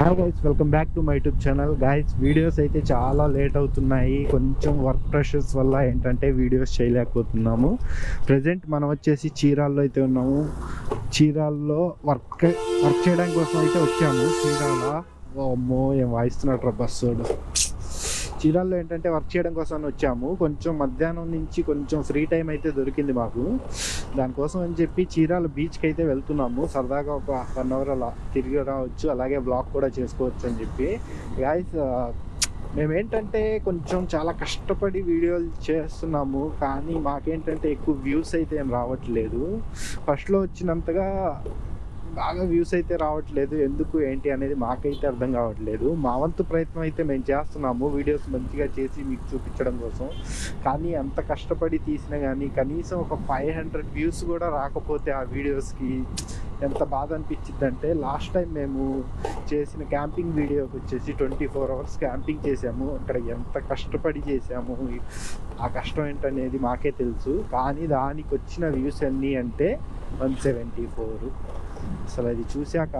Hi guys welcome back to my YouTube channel guys videos అయితే చాలా late అవుతున్నాయి. కొంచెం వర్క్ ప్రెషర్స్ వల్ల ఏంటంటే వీడియోస్ చేయలేకపోతున్నాము. ప్రజెంట్ మనం వచ్చేసి చీరాల్లో అయితే ఉన్నాము. చీరాల్లో వర్క్ వర్క్ చేయడానికి కోసం అయితే వచ్చాము. చీరాల అమ్మో ఏం వాయిస్తున్నాడు రా బస్సుడు. చీరాల్లో ఏంటంటే వర్క్ చేయడం కోసం వచ్చాము. కొంచెం మధ్యాహ్నం నుంచి కొంచెం ఫ్రీ టైం అయితే దొరికింది మాకు. దానికోసం అని చెప్పి చీరాల బీచ్కి అయితే వెళ్తున్నాము. సరదాగా ఒక వన్ అవర్ అలా తిరిగి రావచ్చు. అలాగే బ్లాక్ కూడా చేసుకోవచ్చు అని చెప్పి. గాయస్ మేమేంటంటే కొంచెం చాలా కష్టపడి వీడియోలు చేస్తున్నాము. కానీ మాకేంటంటే ఎక్కువ వ్యూస్ అయితే ఏం రావట్లేదు. ఫస్ట్లో వచ్చినంతగా బాగా వ్యూస్ అయితే రావట్లేదు. ఎందుకు ఏంటి అనేది మాకైతే అర్థం కావట్లేదు. మా వంతు ప్రయత్నం అయితే మేము చేస్తున్నాము. వీడియోస్ మంచిగా చేసి మీకు చూపించడం కోసం. కానీ అంత కష్టపడి తీసినా కానీ కనీసం ఒక ఫైవ్ హండ్రెడ్ వ్యూస్ కూడా రాకపోతే ఆ వీడియోస్కి ఎంత బాధ అనిపించింది అంటే లాస్ట్ టైం మేము చేసిన క్యాంపింగ్ వీడియోకి వచ్చేసి ట్వంటీ ఫోర్ అవర్స్ క్యాంపింగ్ చేసాము. అక్కడ ఎంత కష్టపడి చేసాము ఆ కష్టం ఏంటనేది మాకే తెలుసు. కానీ దానికి వచ్చిన వ్యూస్ అన్నీ అంటే వన్ సెవెంటీ ఫోర్. అసలు అది చూశాక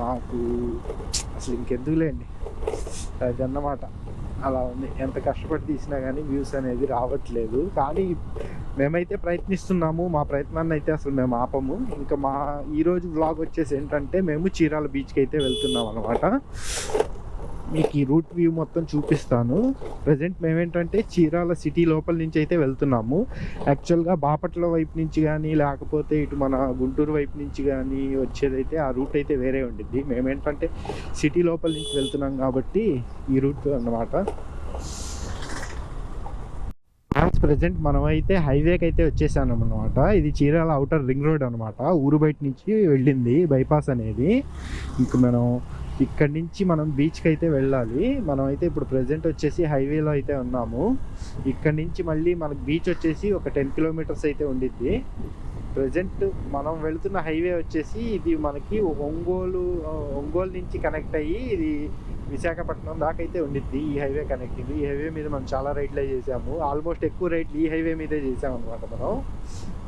మాకు అసలు ఇంకెందుకులేండి. అది అన్నమాట అలా ఉంది. ఎంత కష్టపడి తీసినా కానీ వ్యూస్ అనేది రావట్లేదు. కానీ మేమైతే ప్రయత్నిస్తున్నాము. మా ప్రయత్నాన్ని అయితే అసలు మేము ఆపము. ఇంకా మా ఈరోజు వ్లాగ్ వచ్చేసి ఏంటంటే మేము చీరాల బీచ్కి అయితే వెళ్తున్నాం అనమాట మీకు ఈ రూట్ వ్యూ మొత్తం చూపిస్తాను. ప్రజెంట్ మేమేంటంటే చీరాల సిటీ లోపల నుంచి అయితే వెళ్తున్నాము. యాక్చువల్గా బాపట్ల వైపు నుంచి కానీ లేకపోతే ఇటు మన గుంటూరు వైపు నుంచి కానీ వచ్చేదైతే ఆ రూట్ అయితే వేరే ఉండిద్ది. మేమేంటంటే సిటీ లోపల నుంచి వెళ్తున్నాం కాబట్టి ఈ రూట్ అన్నమాట. ప్రజెంట్ మనం అయితే హైవేకి అయితే వచ్చేసాను అనమాట ఇది చీరాల అవుటర్ రింగ్ రోడ్ అనమాట ఊరు బయట నుంచి వెళ్ళింది బైపాస్ అనేది. ఇంక మనం ఇక్కడి నుంచి మనం బీచ్కి అయితే వెళ్ళాలి. మనం అయితే ఇప్పుడు ప్రజెంట్ వచ్చేసి హైవేలో అయితే ఉన్నాము. ఇక్కడి నుంచి మళ్ళీ మనకు బీచ్ వచ్చేసి ఒక టెన్ కిలోమీటర్స్ అయితే ఉండిద్ది. ప్రజెంట్ మనం వెళ్తున్న హైవే వచ్చేసి ఇది మనకి ఒంగోలు ఒంగోలు నుంచి కనెక్ట్ అయ్యి ఇది విశాఖపట్నం దాకా అయితే ఉండిద్ది ఈ హైవే కనెక్టింగ్. ఈ హైవే మీద మనం చాలా రైడ్లే చేసాము. ఆల్మోస్ట్ ఎక్కువ రైడ్లు ఈ హైవే మీదే చేసాం అనమాట మనం.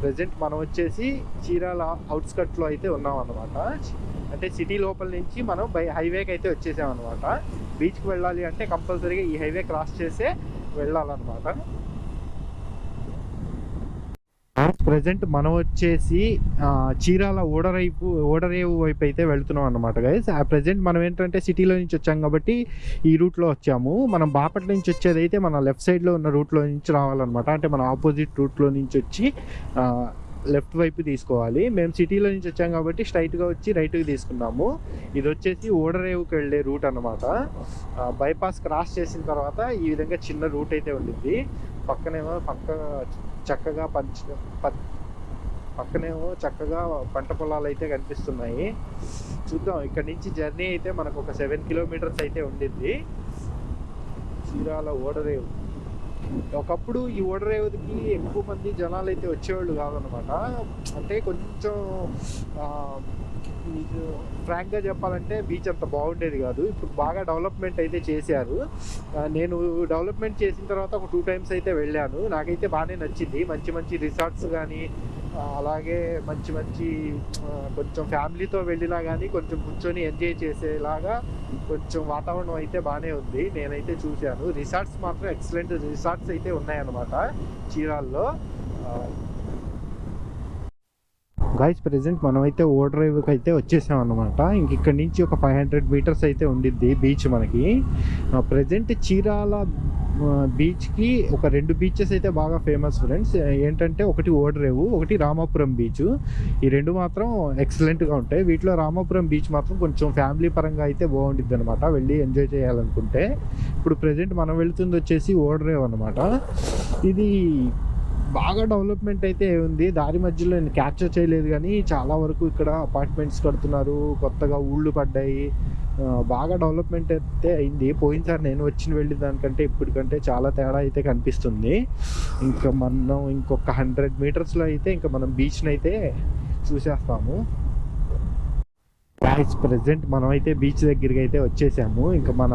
ప్రజెంట్ మనం వచ్చేసి చీరాల అవుట్స్కట్లో అయితే ఉన్నాం అనమాట అంటే సిటీ లోపల నుంచి మనం బై హైవేకి అయితే వచ్చేసాం అనమాట బీచ్కి వెళ్ళాలి అంటే కంపల్సరీగా ఈ హైవే క్రాస్ చేసే వెళ్ళాలన్నమాట. ప్రజెంట్ మనం వచ్చేసి చీరాల ఓడరైపు ఓడరేవు వైపు అయితే వెళ్తున్నాం అనమాట గైస్ ఆ ప్రజెంట్ మనం ఏంటంటే సిటీలో నుంచి వచ్చాం కాబట్టి ఈ రూట్లో వచ్చాము. మనం బాపట్ల నుంచి వచ్చేది అయితే మన లెఫ్ట్ సైడ్లో ఉన్న రూట్లో నుంచి రావాలన్నమాట. అంటే మన ఆపోజిట్ రూట్లో నుంచి వచ్చి లెఫ్ట్ వైపు తీసుకోవాలి. మేము సిటీలో నుంచి వచ్చాం కాబట్టి స్ట్రైట్గా వచ్చి రైట్కి తీసుకున్నాము. ఇది వచ్చేసి ఓడరేవుకి వెళ్ళే రూట్ అనమాట బైపాస్ క్రాస్ చేసిన తర్వాత ఈ విధంగా చిన్న రూట్ అయితే ఉండిద్ది. పక్కనేమో పక్క చక్కగా పంచ పక్కనేమో చక్కగా పంట పొలాలు అయితే కనిపిస్తున్నాయి. చూద్దాం. ఇక్కడ నుంచి జర్నీ అయితే మనకు ఒక సెవెన్ కిలోమీటర్స్ అయితే ఉండిద్ది. చీరాల ఓడరేవు. ఒకప్పుడు ఈ ఓడరేవుకి ఎక్కువ మంది జనాలు అయితే వచ్చేవాళ్ళు కాదనమాట. అంటే కొంచెం ఫ్రాంక్గా చెప్పాలంటే బీచ్ అంత బాగుండేది కాదు. ఇప్పుడు బాగా డెవలప్మెంట్ అయితే చేశారు. నేను డెవలప్మెంట్ చేసిన తర్వాత ఒక టూ టైమ్స్ అయితే వెళ్ళాను. నాకైతే బాగానే నచ్చింది. మంచి మంచి రిసార్ట్స్ కానీ అలాగే మంచి మంచి కొంచెం ఫ్యామిలీతో వెళ్ళినా కానీ కొంచెం కూర్చొని ఎంజాయ్ చేసేలాగా కొంచెం వాతావరణం అయితే బాగానే ఉంది. నేనైతే చూశాను. రిసార్ట్స్ మాత్రం ఎక్సలెంట్ రిసార్ట్స్ అయితే ఉన్నాయన్నమాట చీరాల్లో. గైస్ ప్రెసెంట్ మనమైతే ఓ డ్రైవ్కి అయితే వచ్చేసాం అనమాట ఇంక ఇక్కడ నుంచి ఒక ఫైవ్ హండ్రెడ్ మీటర్స్ అయితే ఉండిద్ది బీచ్ మనకి. ప్రజెంట్ చీరాల బీచ్కి ఒక రెండు బీచెస్ అయితే బాగా ఫేమస్ ఫ్రెండ్స్ ఏంటంటే ఒకటి ఓడరేవు ఒకటి రామాపురం బీచ్ ఈ రెండు మాత్రం ఎక్సలెంట్గా ఉంటాయి. వీటిలో రామాపురం బీచ్ మాత్రం కొంచెం ఫ్యామిలీ పరంగా అయితే బాగుంటుంది అనమాట వెళ్ళి ఎంజాయ్ చేయాలనుకుంటే. ఇప్పుడు ప్రజెంట్ మనం వెళుతుంది వచ్చేసి ఓడరేవు అనమాట ఇది బాగా డెవలప్మెంట్ అయితే ఉంది. దారి మధ్యలో నేను క్యాప్చర్ చేయలేదు కానీ చాలా వరకు ఇక్కడ అపార్ట్మెంట్స్ కడుతున్నారు. కొత్తగా ఊళ్ళు పడ్డాయి. బాగా డెవలప్మెంట్ అయితే అయింది. పోయినసారి నేను వచ్చిన వెళ్ళిన దానికంటే ఇప్పటికంటే చాలా తేడా అయితే కనిపిస్తుంది. ఇంకా మనం ఇంకొక హండ్రెడ్ మీటర్స్లో అయితే ఇంకా మనం బీచ్ని అయితే చూసేస్తాము. ప్రెసెంట్ ప్రజెంట్ మనమైతే బీచ్ దగ్గరికి అయితే వచ్చేసాము. ఇంకా మన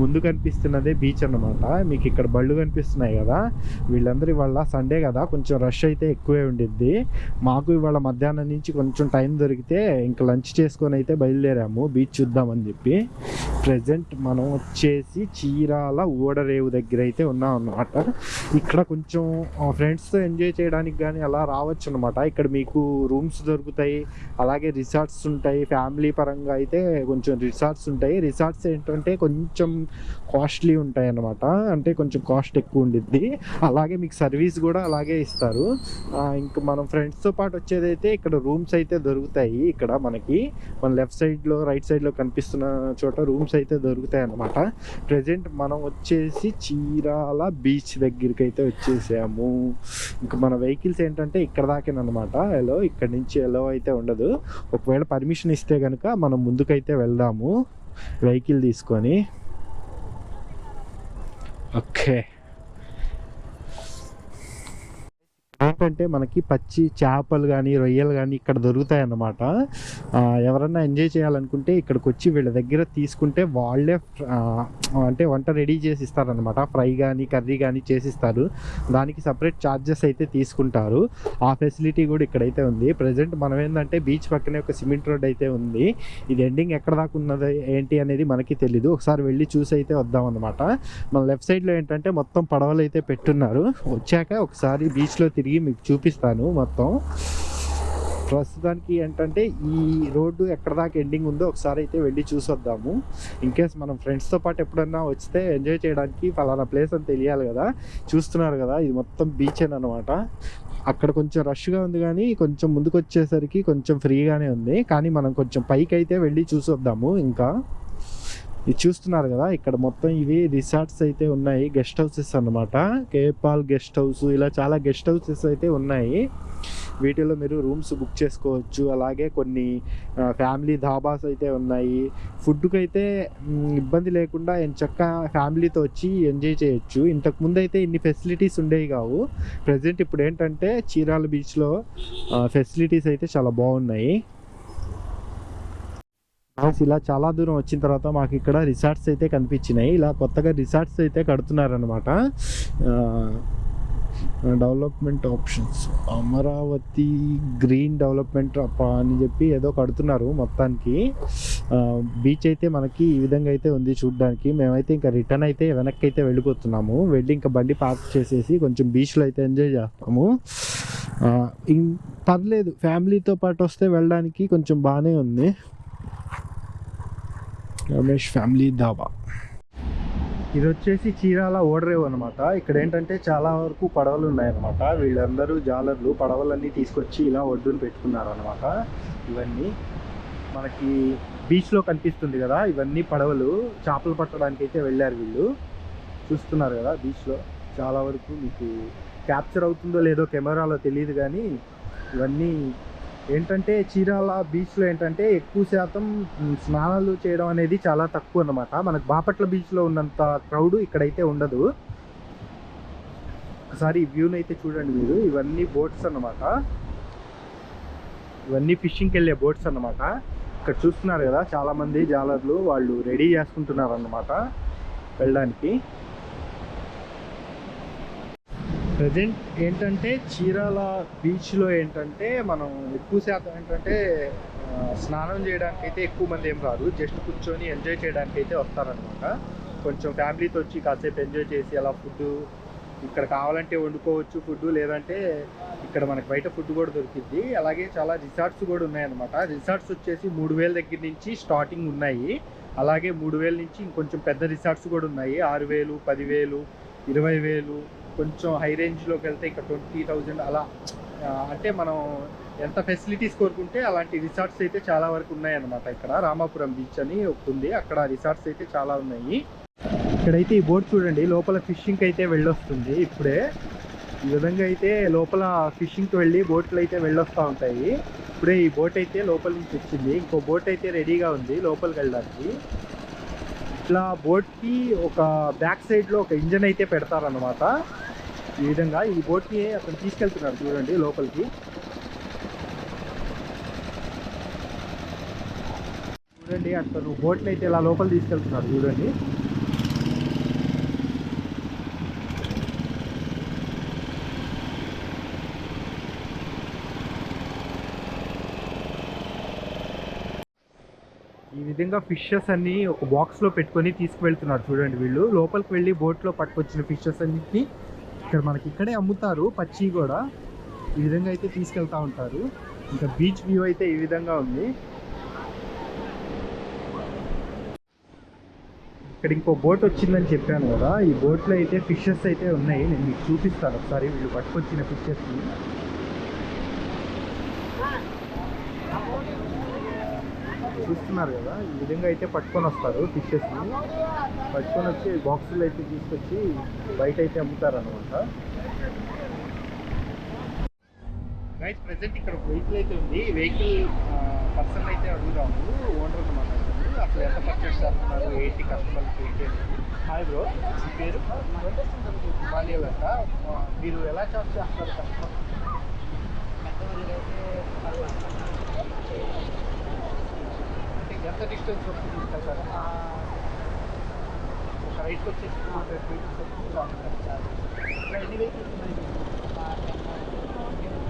ముందు కనిపిస్తున్నదే బీచ్ అన్నమాట. మీకు ఇక్కడ బళ్ళు కనిపిస్తున్నాయి కదా. వీళ్ళందరూ ఇవాళ సండే కదా. కొంచెం రష్ అయితే ఎక్కువే ఉండిద్ది. మాకు ఇవాళ మధ్యాహ్నం నుంచి కొంచెం టైం దొరికితే ఇంకా లంచ్ చేసుకొని అయితే బయలుదేరాము. బీచ్ చూద్దామని చెప్పి. ప్రజెంట్ మనం వచ్చేసి చీరాల ఓడరేవు దగ్గర అయితే ఉన్నాం అనమాట ఇక్కడ కొంచెం ఫ్రెండ్స్తో ఎంజాయ్ చేయడానికి కానీ అలా రావచ్చు అనమాట ఇక్కడ మీకు రూమ్స్ దొరుకుతాయి. అలాగే రిసార్ట్స్ ఉంటాయి. ఫ్యామిలీ పరంగా అయితే కొంచెం రిసార్ట్స్ ఉంటాయి. రిసార్ట్స్ ఏంటంటే కొంచెం కాస్ట్లీ ఉంటాయి అన్నమాట అంటే కొంచెం కాస్ట్ ఎక్కువ ఉండిద్ది. అలాగే మీకు సర్వీస్ కూడా అలాగే ఇస్తారు. ఇంక ఇంకా మనం ఫ్రెండ్స్తో పాటు వచ్చేదైతే ఇక్కడ రూమ్స్ అయితే దొరుకుతాయి. ఇక్కడ మనకి మన లెఫ్ట్ సైడ్లో రైట్ సైడ్లో కనిపిస్తున్న చోట రూమ్స్ అయితే దొరుకుతాయి అన్నమాట ప్రజెంట్ మనం వచ్చేసి చీరాల బీచ్ దగ్గరికి అయితే వచ్చేసాము. ఇంకా మన వెహికల్స్ ఏంటంటే ఇక్కడ దాకేనమాట ఎలో ఇక్కడ నుంచి ఎలో అయితే ఉండదు. ఒకవేళ పర్మిషన్ ఇస్తే కనుక మనం ముందుకైతే వెళ్దాము. వెహికల్ తీసుకొని. ఓకే ఏంటంటే మనకి పచ్చి చేపలు కానీ రొయ్యలు కానీ ఇక్కడ దొరుకుతాయి అన్నమాట ఎవరన్నా ఎంజాయ్ చేయాలనుకుంటే ఇక్కడికి వచ్చి వీళ్ళ దగ్గర తీసుకుంటే వాళ్ళే అంటే వంట రెడీ చేసి ఇస్తారనమాట ఫ్రై కానీ కర్రీ కానీ చేసిస్తారు. దానికి సపరేట్ ఛార్జెస్ అయితే తీసుకుంటారు. ఆ ఫెసిలిటీ కూడా ఇక్కడైతే ఉంది. ప్రజెంట్ మనం ఏంటంటే బీచ్ పక్కనే ఒక సిమెంట్ రోడ్ అయితే ఉంది. ఇది ఎండింగ్ ఎక్కడ దాకా ఉన్నది ఏంటి అనేది మనకి తెలీదు. ఒకసారి వెళ్ళి చూసి అయితే వద్దాం అనమాట మన లెఫ్ట్ సైడ్లో ఏంటంటే మొత్తం పడవలు అయితే పెట్టున్నారు. వచ్చాక ఒకసారి బీచ్లో తిరిగి మీకు చూపిస్తాను మొత్తం. ప్రస్తుతానికి ఏంటంటే ఈ రోడ్డు ఎక్కడ దాకా ఎండింగ్ ఉందో ఒకసారి అయితే వెళ్ళి చూసొద్దాము. ఇన్కేస్ మనం ఫ్రెండ్స్తో పాటు ఎప్పుడన్నా వస్తే ఎంజాయ్ చేయడానికి ఫలానా ప్లేస్ అని తెలియాలి కదా. చూస్తున్నారు కదా ఇది మొత్తం బీచ్ అనమాట అక్కడ కొంచెం రష్గా ఉంది కానీ కొంచెం ముందుకు వచ్చేసరికి కొంచెం ఫ్రీగానే ఉంది. కానీ మనం కొంచెం పైకి అయితే వెళ్ళి చూసొద్దాము ఇంకా. ఇది చూస్తున్నారు కదా ఇక్కడ మొత్తం ఇవి రిసార్ట్స్ అయితే ఉన్నాయి గెస్ట్ హౌసెస్ అనమాట కేపాల్ గెస్ట్ హౌస్ ఇలా చాలా గెస్ట్ హౌసెస్ అయితే ఉన్నాయి. వీటిలో మీరు రూమ్స్ బుక్ చేసుకోవచ్చు అలాగే కొన్ని ఫ్యామిలీ ధాబాస్ అయితే ఉన్నాయి. ఫుడ్కి అయితే ఇబ్బంది లేకుండా ఎంచక్క ఫ్యామిలీతో వచ్చి ఎంజాయ్ చేయొచ్చు. ఇంతకు ముందు అయితే ఇన్ని ఫెసిలిటీస్ ఉండేవి కావు. ప్రజెంట్ ఇప్పుడు ఏంటంటే చీరాల బీచ్లో ఫెసిలిటీస్ అయితే చాలా బాగున్నాయి. Guys, ఇలా చాలా దూరం వచ్చిన తర్వాత మాకు ఇక్కడ రిసార్ట్స్ అయితే కనిపించినాయి. ఇలా కొత్తగా రిసార్ట్స్ అయితే కడుతున్నారనమాట development options. Amaravati green development అని చెప్పి ఏదో కడుతున్నారు మొత్తానికి. బీచ్ అయితే మనకి ఈ విధంగా అయితే ఉంది చూడడానికి. మేమైతే ఇంకా రిటర్న్ అయితే వెనక్కి అయితే వెళ్ళిపోతున్నాము. వెళ్ళి ఇంకా బండి పార్క్ చేసేసి కొంచెం బీచ్లో అయితే ఎంజాయ్ చేస్తాము. ఇం పర్లేదు. ఫ్యామిలీతో పాటు వస్తే వెళ్ళడానికి కొంచెం బాగానే ఉంది. రమేష్ ఫ్యామిలీ ధాబా. ఇది వచ్చేసి చీరాల ఓడరేవు అనమాట ఇక్కడ ఏంటంటే చాలా వరకు పడవలు ఉన్నాయన్నమాట. వీళ్ళందరూ జాలర్లు పడవలన్నీ తీసుకొచ్చి ఇలా ఒడ్డును పెట్టుకున్నారు అనమాట ఇవన్నీ మనకి బీచ్లో కనిపిస్తుంది కదా ఇవన్నీ పడవలు. చేపలు పట్టడానికి అయితే వెళ్ళారు వీళ్ళు. చూస్తున్నారు కదా బీచ్లో చాలా వరకు మీకు క్యాప్చర్ అవుతుందో లేదో కెమెరాలో తెలియదు కానీ ఇవన్నీ ఏంటంటే చీరాల బీచ్లో ఏంటంటే ఎక్కువ శాతం స్నానాలు చేయడం అనేది చాలా తక్కువ అన్నమాట. మనకు బాపట్ల బీచ్లో ఉన్నంత క్రౌడ్ ఇక్కడైతే ఉండదు. ఒకసారి ఈ వ్యూని అయితే చూడండి మీరు. ఇవన్నీ బోట్స్ అన్నమాట. ఇవన్నీ ఫిషింగ్కి వెళ్ళే బోట్స్ అన్నమాట. ఇక్కడ చూస్తున్నారు కదా చాలామంది జాలర్లు వాళ్ళు రెడీ చేసుకుంటున్నారు అన్నమాట వెళ్ళడానికి. ప్రజెంట్ ఏంటంటే చీరాల బీచ్లో ఏంటంటే మనం ఎక్కువ శాతం ఏంటంటే స్నానం చేయడానికి అయితే ఎక్కువ మంది ఏం రాదు జస్ట్ కూర్చొని ఎంజాయ్ చేయడానికి అయితే వస్తారనమాట కొంచెం ఫ్యామిలీతో వచ్చి కాసేపు ఎంజాయ్ చేసి అలా ఫుడ్ ఇక్కడ కావాలంటే వండుకోవచ్చు ఫుడ్ లేదంటే ఇక్కడ మనకి బయట ఫుడ్ కూడా దొరికింది అలాగే చాలా రిసార్ట్స్ కూడా ఉన్నాయన్నమాట. రిసార్ట్స్ వచ్చేసి మూడు వేల దగ్గర నుంచి స్టార్టింగ్ ఉన్నాయి. అలాగే మూడు వేల నుంచి ఇంకొంచెం పెద్ద రిసార్ట్స్ కూడా ఉన్నాయి. ఆరు వేలు పదివేలు ఇరవై వేలు కొంచెం హై రేంజ్లోకి వెళ్తే ఇక్కడ ట్వంటీ థౌజండ్ అలా. అంటే మనం ఎంత ఫెసిలిటీస్ కోరుకుంటే అలాంటి రిసార్ట్స్ అయితే చాలా వరకు ఉన్నాయన్నమాట ఇక్కడ. రామాపురం బీచ్ అని ఒకటి ఉంది. అక్కడ రిసార్ట్స్ అయితే చాలా ఉన్నాయి. ఇక్కడైతే ఈ బోట్ చూడండి లోపల ఫిషింగ్కి అయితే వెళ్ళొస్తుంది ఇప్పుడే. ఈ విధంగా అయితే లోపల ఫిషింగ్కి వెళ్ళి బోట్లు అయితే వెళ్ళొస్తూ ఉంటాయి. ఇప్పుడే ఈ బోట్ అయితే లోపల నుంచి వచ్చింది. ఇంకో బోట్ అయితే రెడీగా ఉంది లోపలికి వెళ్ళడానికి. ఇట్లా బోట్కి ఒక బ్యాక్ సైడ్లో ఒక ఇంజన్ అయితే పెడతారనమాట ఈ విధంగా ఈ బోట్ని అతను తీసుకెళ్తున్నాడు చూడండి లోపలికి. చూడండి అతను బోట్ని అయితే ఇలా లోపలి తీసుకెళ్తున్నాడు చూడండి. ఈ విధంగా ఫిషెస్ అన్ని ఒక బాక్స్లో పెట్టుకొని తీసుకువెళ్తున్నారు చూడండి వీళ్ళు. లోపలికి వెళ్ళి బోట్లో పట్టుకొచ్చిన ఫిషెస్ అన్నింటినీ ఇక్కడ మనకి ఇక్కడే అమ్ముతారు పచ్చి కూడా. ఈ విధంగా అయితే తీసుకెళ్తా ఉంటారు. ఇంకా బీచ్ వ్యూ అయితే ఈ విధంగా ఉంది. ఇక్కడ ఇంకో బోట్ వచ్చిందని చెప్పాను కదా. ఈ బోట్లో అయితే ఫిషెస్ అయితే ఉన్నాయి. నేను మీకు చూపిస్తాను ఒకసారి. వీళ్ళు పట్టుకొచ్చిన ఫిషెస్ని. చూస్తున్నారు కదా ఈ విధంగా అయితే పట్టుకొని వస్తారు ఫిషెస్ని పట్టుకొని వచ్చి బాక్సులు అయితే తీసుకొచ్చి బయట అయితే అమ్ముతారనమాట గైస్ ప్రజెంట్ ఇక్కడ వెహికల్ అయితే ఉంది. వెహికల్ పర్సన్ అయితే అడుగుదాము. ఓనర్ అనమాట అసలు ఎంత పర్చేస్ చేస్తున్నారు? ఏంటి కస్టమర్కి ఏంటి హాయ్ బ్రో మీ పేరు? హిమాలయ వెంట మీరు ఎలా చార్జ్ చేస్తారు కస్టమర్ ఎంత డిస్టెన్స్ వరకు తీసుకెళ్తారు ఒక రైట్కి వచ్చేసి టూ హండ్రెడ్ మీటర్స్ వరకు చార్జ్ ఇక్కడ ఎన్ని వెహికల్స్ ఉన్నాయి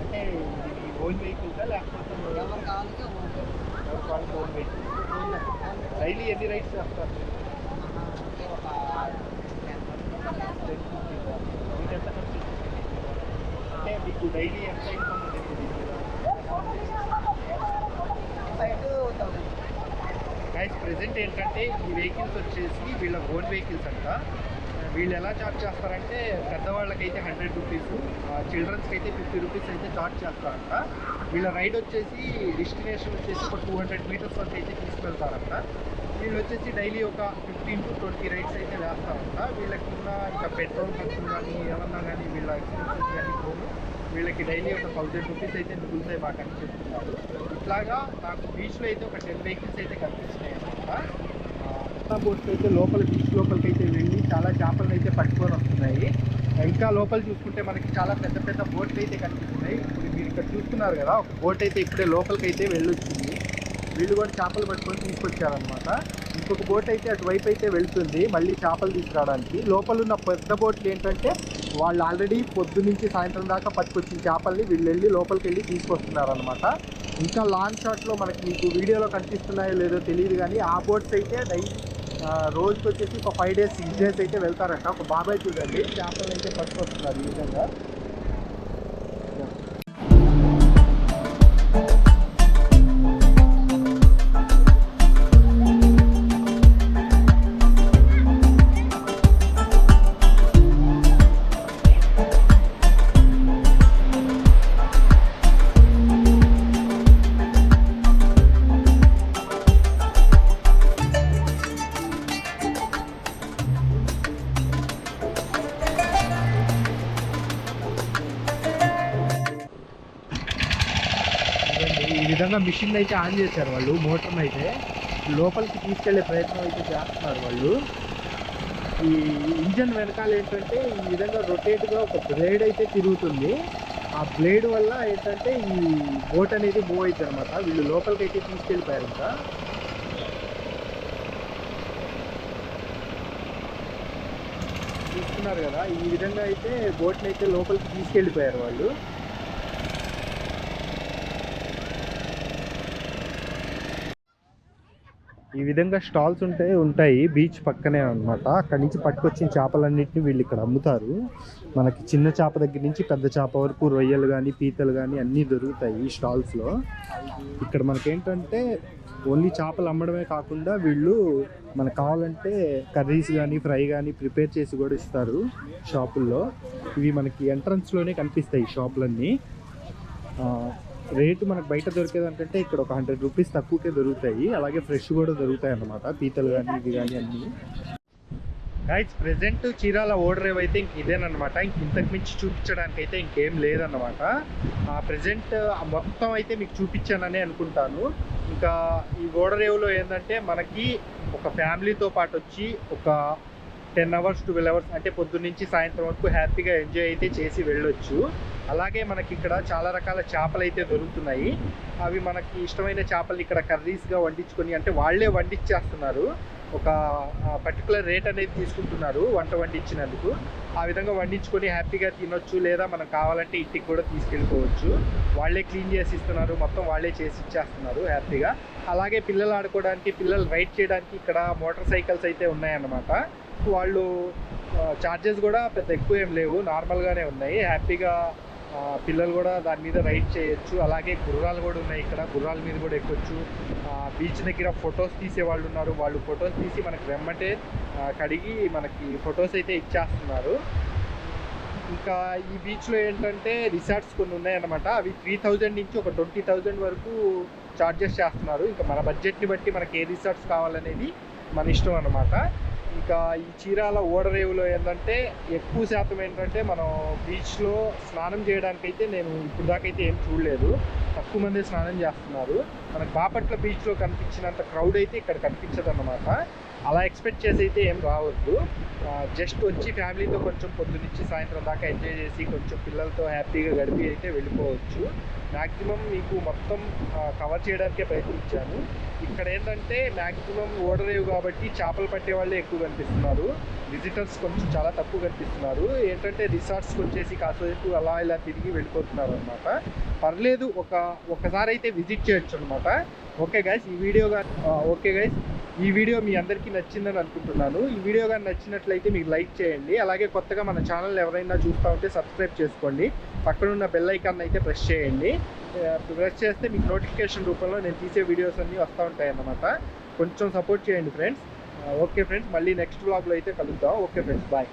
అంటే ఇది ఓన్ వెహికల్సా లేకపోతే ఎవరు కావాలి ఓన్ వెహికల్ డైలీ ఎన్ని రైడ్స్ చేస్తారు మీకు ఎంత ఖర్చు అవుతుంది? అంటే మీకు డైలీ ఎంత ఇన్కమ్ ఉంటుంది దీని మీద? ప్రజెంట్ ఏంటంటే ఈ వెహికల్స్ వచ్చేసి వీళ్ళ ఓన్ వెహికల్స్ అంట. వీళ్ళు ఎలా చార్జ్ చేస్తారంటే పెద్దవాళ్ళకైతే హండ్రెడ్ రూపీస్ చిల్డ్రన్స్కి అయితే ఫిఫ్టీ రూపీస్ అయితే చార్జ్ చేస్తారంట. వీళ్ళ రైడ్ వచ్చేసి డెస్టినేషన్ వచ్చేసి ఒక టూ హండ్రెడ్ మీటర్స్ వరకు అయితే తీసుకెళ్తారంట. వీళ్ళు వచ్చేసి డైలీ ఒక ఫిఫ్టీన్ టు ట్వంటీ రైడ్స్ అయితే వేస్తారంట. వీళ్ళకి ఉన్న ఇంకా పెట్రోల్ ఖర్చు కానీ ఏమన్నా కానీ వీళ్ళ ఎక్స్పెన్సెస్ కానీ పోను. వీళ్ళకి డైలీ ఒక థౌజండ్ రూపీస్ అయితే మిగులుతాయి మాకు అని చెప్తున్నారు. ఇట్లాగా నాకు బీచ్లో అయితే ఒక టెన్ వెహికల్స్ అయితే కనిపిస్తున్నాయి అనమాట బోట్స్ అయితే లోపల బీచ్ లోపలికి అయితే వెళ్ళి చాలా చేపలు అయితే పట్టుకొని వస్తున్నాయి. ఇంకా లోపల చూసుకుంటే మనకి చాలా పెద్ద పెద్ద బోట్లు అయితే కనిపిస్తున్నాయి. ఇప్పుడు మీరు ఇక్కడ చూస్తున్నారు కదా ఒక బోట్ అయితే ఇప్పుడే లోపలికి అయితే వెళ్ళొచ్చింది. వీళ్ళు కూడా చేపలు పట్టుకొని తీసుకొచ్చారనమాట ఇంకొక బోట్ అయితే అటువైపు అయితే వెళ్తుంది మళ్ళీ చేపలు తీసుకురావడానికి. లోపల ఉన్న పెద్ద బోట్లు ఏంటంటే వాళ్ళు ఆల్రెడీ పొద్దు నుంచి సాయంత్రం దాకా పట్టుకొచ్చిన చేపల్ని వీళ్ళు వెళ్ళి లోపలికి వెళ్ళి తీసుకొస్తున్నారు అనమాట ఇంకా లాంగ్ షాట్లో మనకి మీకు వీడియోలో కనిపిస్తున్నాయో లేదో తెలియదు కానీ ఆ బోట్స్ అయితే డైలీ రోజుకి వచ్చేసి ఒక ఫైవ్ డేస్ సిక్స్ డేస్ అయితే వెళ్తారంట. ఒక బాబాయ్ చూడండి. చేపలు అయితే పట్టుకొస్తున్నారు ఈ విధంగా. మిషన్ అయితే ఆన్ చేశారు వాళ్ళు మోటార్ని అయితే. లోపలికి తీసుకెళ్ళే ప్రయత్నం అయితే చేస్తున్నారు వాళ్ళు. ఈ ఇంజన్ వెనకాల ఏంటంటే ఈ విధంగా రొటేట్గా ఒక బ్లేడ్ అయితే తిరుగుతుంది. ఆ బ్లేడ్ వల్ల ఏంటంటే ఈ బోట్ అనేది మూవ్ అవుతుంది అనమాట వీళ్ళు లోపలికి అయితే తీసుకెళ్ళిపోయారు ఇంకా. చూస్తున్నారు కదా ఈ విధంగా అయితే బోట్ని అయితే లోపలికి తీసుకెళ్ళిపోయారు వాళ్ళు. ఈ విధంగా స్టాల్స్ ఉంటే ఉంటాయి బీచ్ పక్కనే అన్నమాట. అక్కడి నుంచి పట్టుకొచ్చిన చేపలన్నింటినీ వీళ్ళు ఇక్కడ అమ్ముతారు. మనకి చిన్న చేప దగ్గర నుంచి పెద్ద చేప వరకు రొయ్యలు కానీ పీతలు కానీ అన్నీ దొరుకుతాయి ఈ స్టాల్స్లో ఇక్కడ మనకేంటంటే ఓన్లీ చేపలు అమ్మడమే కాకుండా వీళ్ళు మనకు కావాలంటే కర్రీస్ కానీ ఫ్రై కానీ ప్రిపేర్ చేసి కూడా ఇస్తారు షాపుల్లో. ఇవి మనకి ఎంట్రన్స్లోనే కనిపిస్తాయి షాపులన్నీ. రేటు మనకు బయట దొరికేదానికంటే ఇక్కడ ఒక హండ్రెడ్ రూపీస్ తక్కువకే దొరుకుతాయి. అలాగే ఫ్రెష్ కూడా దొరుకుతాయి అన్నమాట. పీతలు కానీ ఇవి కానీ అన్నీ. గైస్ ప్రెసెంట్ చీరాల ఓడర్ ఏవైతే ఇంక ఇదేనమాట ఇంక ఇంతకు మించి చూపించడానికి అయితే ఇంకేం లేదన్నమాట. ప్రెసెంట్ మొత్తం అయితే మీకు చూపించానని అనుకుంటాను. ఇంకా ఈ ఓడరేవులో ఏంటంటే మనకి ఒక ఫ్యామిలీతో పాటు వచ్చి ఒక టెన్ అవర్స్ ట్వెల్వ్ అవర్స్ అంటే పొద్దున్న నుంచి సాయంత్రం వరకు హ్యాపీగా ఎంజాయ్ అయితే చేసి వెళ్ళొచ్చు. అలాగే మనకి ఇక్కడ చాలా రకాల చేపలు అయితే దొరుకుతున్నాయి. అవి మనకి ఇష్టమైన చేపలు ఇక్కడ కర్రీస్గా వండించుకొని అంటే వాళ్ళే వండించేస్తున్నారు ఒక పర్టికులర్ రేట్ అనేది తీసుకుంటున్నారు వంట వండించినందుకు. ఆ విధంగా వండించుకొని హ్యాపీగా తినొచ్చు లేదా మనం కావాలంటే ఇంటికి కూడా తీసుకెళ్ళిపోవచ్చు. వాళ్ళే క్లీన్ చేసి ఇస్తున్నారు మొత్తం వాళ్ళే చేసి ఇచ్చేస్తున్నారు హ్యాపీగా. అలాగే పిల్లలు ఆడుకోవడానికి పిల్లలు రైడ్ చేయడానికి ఇక్కడ మోటార్ సైకిల్స్ అయితే ఉన్నాయన్నమాట. వాళ్ళు ఛార్జెస్ కూడా పెద్ద ఎక్కువ ఏం లేవు. నార్మల్గానే ఉన్నాయి. హ్యాపీగా పిల్లలు కూడా దాని మీద రైడ్ చేయొచ్చు. అలాగే గుర్రాలు కూడా ఉన్నాయి ఇక్కడ. గుర్రాల మీద కూడా ఎక్కొచ్చు. బీచ్ దగ్గర ఫొటోస్ తీసే వాళ్ళు ఉన్నారు. వాళ్ళు ఫొటోస్ తీసి మనకి వెమ్మటే కడిగి మనకి ఫొటోస్ అయితే ఇచ్చేస్తున్నారు. ఇంకా ఈ బీచ్లో ఏంటంటే రిసార్ట్స్ కొన్ని ఉన్నాయన్నమాట. అవి త్రీ థౌజండ్ నుంచి ఒక ట్వంటీ థౌజండ్ వరకు చార్జెస్ చేస్తున్నారు. ఇంకా మన బడ్జెట్ని బట్టి మనకి ఏ రిసార్ట్స్ కావాలనేది మన ఇష్టం అనమాట ఇంకా ఈ చీరాల ఓడరేవులో ఏంటంటే ఎక్కువ శాతం ఏంటంటే మనం బీచ్లో స్నానం చేయడానికైతే నేను ఇప్పుడు దాకైతే అయితే ఏం చూడలేదు. తక్కువ మంది స్నానం చేస్తున్నారు. మనకు బాపట్ల బీచ్లో కనిపించినంత క్రౌడ్ అయితే ఇక్కడ కనిపించదు అన్నమాట అలా ఎక్స్పెక్ట్ చేసి అయితే ఏం రావద్దు. జస్ట్ వచ్చి ఫ్యామిలీతో కొంచెం పొద్దునుంచి సాయంత్రం దాకా ఎంజాయ్ చేసి కొంచెం పిల్లలతో హ్యాపీగా గడిపి అయితే వెళ్ళిపోవచ్చు. మ్యాక్సిమం మీకు మొత్తం కవర్ చేయడానికే ప్రయత్నించాను. ఇక్కడ ఏంటంటే మ్యాక్సిమం ఓడరేవు కాబట్టి చేపలు పట్టే వాళ్ళే ఎక్కువ కనిపిస్తున్నారు. విజిటర్స్ కొంచెం చాలా తక్కువ కనిపిస్తున్నారు. ఏంటంటే రిసార్ట్స్కి వచ్చేసి కాసేపు అలా ఇలా తిరిగి వెళ్ళిపోతున్నారు అనమాట పర్లేదు ఒక ఒకసారి అయితే విజిట్ చేయొచ్చు అనమాట ఓకే గైస్ ఈ వీడియో కానీ ఓకే గైస్ ఈ వీడియో మీ అందరికీ నచ్చిందని అనుకుంటున్నాను. ఈ వీడియో కానీ నచ్చినట్లయితే మీకు లైక్ చేయండి. అలాగే కొత్తగా మన ఛానల్ ఎవరైనా చూస్తూ ఉంటే సబ్స్క్రైబ్ చేసుకోండి. పక్కనున్న బెల్ ఐకాన్ అయితే ప్రెస్ చేయండి. ప్రెస్ చేస్తే మీకు నోటిఫికేషన్ రూపంలో నేను తీసే వీడియోస్ అన్నీ వస్తూ ఉంటాయన్నమాట. కొంచెం సపోర్ట్ చేయండి ఫ్రెండ్స్. Okay friends. మళ్ళీ నెక్స్ట్ బ్లాగ్లో అయితే కలుద్దాం. Okay friends. బాయ్.